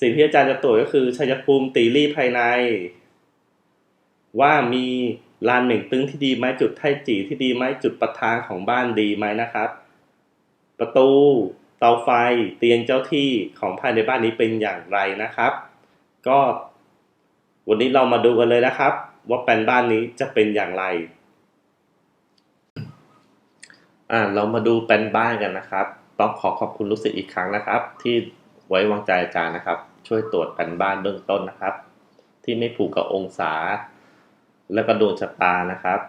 สิ่งที่อาจารย์จะตรวจก็คือชัยภูมิตีรี่ภายใน ว่ามีลานเหม่งตึงที่ดีไหมจุดไทจีที่ดีไหมจุดประทางของบ้านดีไหมนะครับ ประตูเตาไฟเตียงเจ้าที่ของภายในบ้านนี้เป็นอย่างไรนะครับ ก็วันนี้เรามาดูกันเลยนะครับ ว่าแปลนบ้านนี้จะเป็นอย่างไรอ่าเรามาดูแปลนบ้านกันนะครับ ต้องขอขอบคุณลูกศิษย์อีกครั้งนะครับ ที่ ไว้วางใจอาจารย์นะครับ ช่วยตรวจแปลนบ้านเบื้องต้นนะครับ ที่ไม่ผูกกับองศา แล้วก็ดวงชะตานะครับ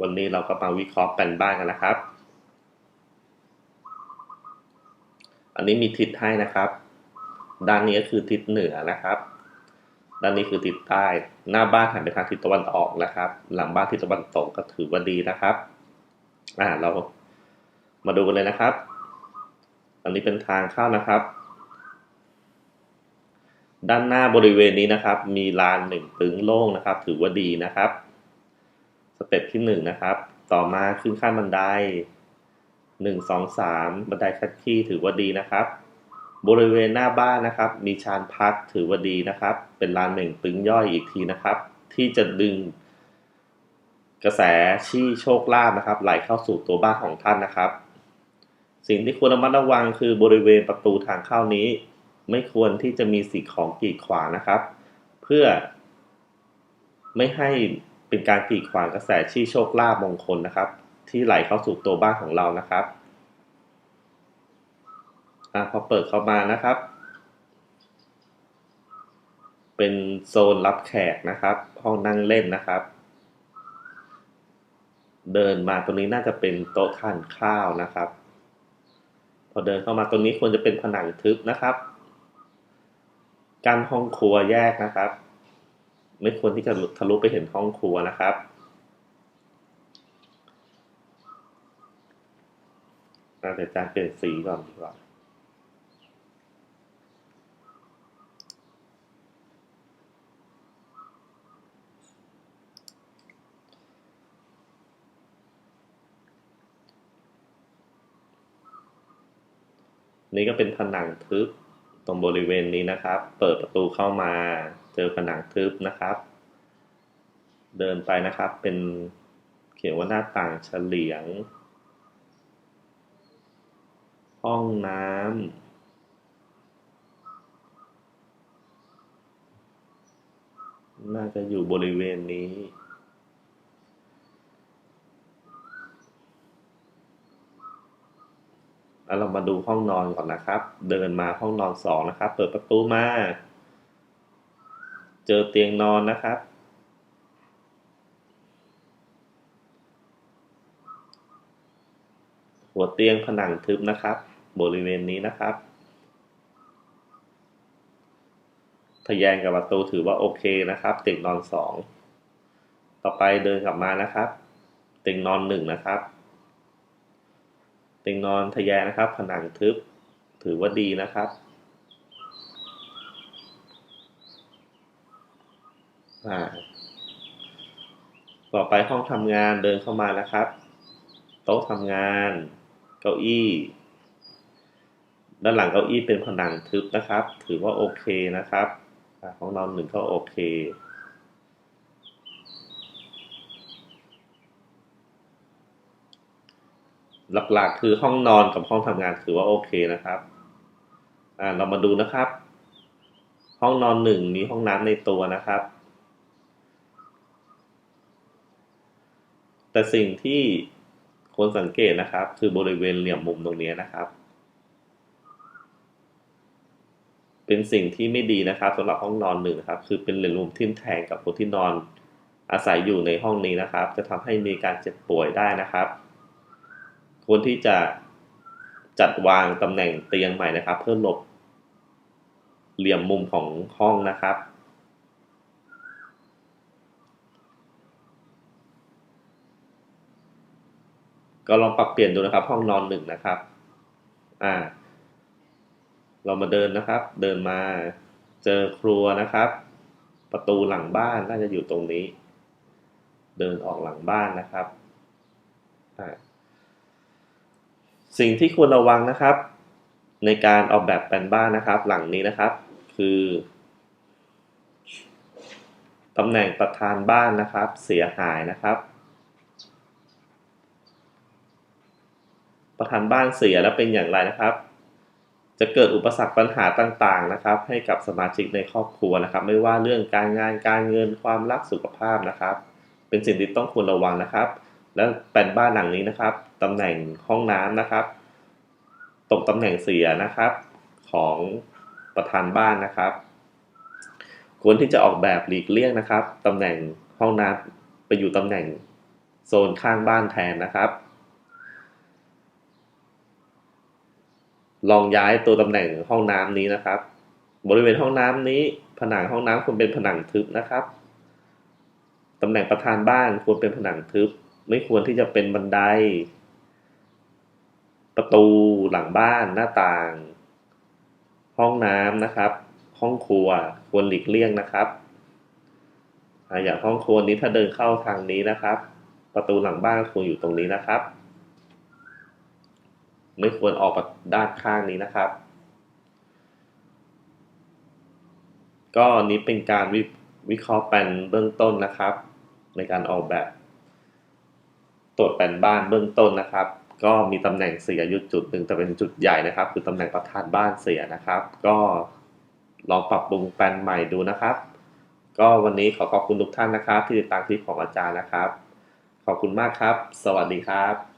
วันนี้เราก็มาวิเคราะห์แปลนบ้านกันนะครับ อันนี้มีทิศให้นะครับ ด้านนี้ก็คือทิศเหนือนะครับด้านนี้คือทิศใต้ หน้าบ้านหันไปทางทิศตะวันออกนะครับ หลังบ้านทิศตะวันตกก็ถือว่าดีนะครับ อ่าเรามาดูกันเลยนะครับ อันนี้เป็นทางเข้านะครับ ด้านหน้าบริเวณนี้นะครับ มีลานหนึ่งตึงโล่งนะครับ ถือว่าดีนะครับ สเต็ปที่หนึ่งนะครับ ต่อมาขึ้นขั้นบันไดหนึ่งสองสามบันไดคัดขี้ถือว่าดีนะครับ บริเวณหน้าบ้านนะครับ มีชานพักถือว่าดีนะครับ เป็นลานเหม่งตึงย่อยอีกทีนะครับ ที่จะดึงกระแสชี้โชคลาภนะครับ ไหลเข้าสู่ตัวบ้านของท่านนะครับ สิ่งที่ควรระมัดระวังคือบริเวณประตูทางเข้านี้ ไม่ควรที่จะมีสิ่งของกีดขวางนะครับ เพื่อ ไม่ให้เป็นการกีดขวางกระแสชี้โชคลาภมงคลนะครับ ที่ไหลเข้าสู่ตัวบ้านของเรานะครับอะพอเปิดเข้ามานะครับ เป็นโซนรับแขกนะครับ ห้องนั่งเล่นนะครับ เดินมาตรงนี้น่าจะเป็นโต๊ะทานข้าวนะครับ อเดินเข้ามาตรงนี้ควรจะเป็นผนังทึบนะครับกั้นห้องครัวแยกนะครับ ไม่ควรที่จะทะลุไปเห็นห้องครัวนะครับอะเดี๋ยวอาจารย์เปลี่ยนสีก่อนดีกว่า นี่ก็เป็นผนังทึบตรงบริเวณนี้นะครับ เปิดประตูเข้ามา เจอผนังทึบนะครับ เดินไปนะครับเป็นเขียนว่าหน้าต่างเฉลียง ห้องน้ำน่าจะอยู่บริเวณนี้ แล้วเรามาดูห้องนอนก่อนนะครับ เดินมาห้องนอนสองนะครับ เปิดประตูมา เจอเตียงนอนนะครับ หัวเตียงผนังทึบนะครับ บริเวณนี้นะครับทะแยงกับประตูถือว่าโอเคนะครับ เตียงนอนสอง ต่อไปเดินกลับมานะครับ เตียงนอนหนึ่งนะครับ เตียงนอนทะแยงนะครับ ผนังทึบถือว่าดีนะครับต่อไปห้องทำงานเดินเข้ามานะครับ โต๊ะทำงาน เก้าอี้ ด้านหลังเก้าอี้เป็นผนังทึบนะครับ ถือว่าโอเคนะครับห้องนอนหนึ่งก็โอเค หลักๆ คือห้องนอนกับห้องทำงานถือว่าโอเคนะครับ อ่าเรามาดูนะครับ ห้องนอนหนึ่งมีห้องน้ำในตัวนะครับ แต่สิ่งที่ควรสังเกตนะครับ คือบริเวณเหลี่ยมมุมตรงนี้นะครับ เป็นสิ่งที่ไม่ดีนะครับสำหรับห้องนอนหนึ่งนะครับ คือเป็นเหลี่ยมมุมทิ่มแทงกับคนที่นอนอาศัยอยู่ในห้องนี้นะครับ จะทำให้มีการเจ็บป่วยได้นะครับ ควรที่จะจัดวางตำแหน่งเตียงใหม่นะครับ เพื่อหลบเหลี่ยมมุมของห้องนะครับ ก็ลองปรับเปลี่ยนดูนะครับ ห้องนอนหนึ่งนะครับ อ่า เรามาเดินนะครับ เดินมาเจอครัวนะครับ ประตูหลังบ้านน่าจะอยู่ตรงนี้ เดินออกหลังบ้านนะครับอ่า สิ่งที่ควรระวังนะครับ ในการออกแบบแปลนบ้านนะครับ หลังนี้นะครับ คือตำแหน่งประธานบ้านนะครับ เสียหายนะครับ ประธานบ้านเสียแล้วเป็นอย่างไรนะครับ จะเกิดอุปสรรคปัญหาต่างๆนะครับ ให้กับสมาชิกในครอบครัวนะครับ ไม่ว่าเรื่องการงานการเงินความรักสุขภาพนะครับ เป็นสิ่งที่ต้องควรระวังนะครับ และแปลนบ้านหลังนี้นะครับตำแหน่งห้องน้ำนะครับ ตรงตำแหน่งเสียนะครับ ของประธานบ้านนะครับ ควรที่จะออกแบบหลีกเลี่ยงนะครับตำแหน่งห้องน้ำไปอยู่ตำแหน่งโซนข้างบ้านแทนนะครับ ลองย้ายตัวตำแหน่งห้องน้ำนี้นะครับ บริเวณห้องน้ำนี้ ผนังห้องน้ำควรเป็นผนังทึบนะครับตำแหน่งประธานบ้านควรเป็นผนังทึบ ไม่ควรที่จะเป็นบันได ประตูหลังบ้านหน้าต่าง ห้องน้ำนะครับ ห้องครัวควรหลีกเลี่ยงนะครับอย่างห้องครัวนี้ถ้าเดินเข้าทางนี้นะครับ ประตูหลังบ้านควรอยู่ตรงนี้นะครับ ไม่ควรออกไปด้านข้างนี้นะครับ ก็นี้เป็นการวิวิเคราะห์แปลนเบื้องต้นนะครับ ในการออกแบบ ตรวจแปลนบ้านเบื้องต้นนะครับ ก็มีตำแหน่งเสียอยู่จุดหนึ่งแต่เป็นจุดใหญ่นะครับ คือตำแหน่งประธานบ้านเสียนะครับ ก็ลองปรับปรุงแปลนใหม่ดูนะครับ ก็วันนี้ขอขอบคุณทุกท่านนะครับ ที่ติดตามคลิปของอาจารย์นะครับ ขอบคุณมากครับ สวัสดีครับ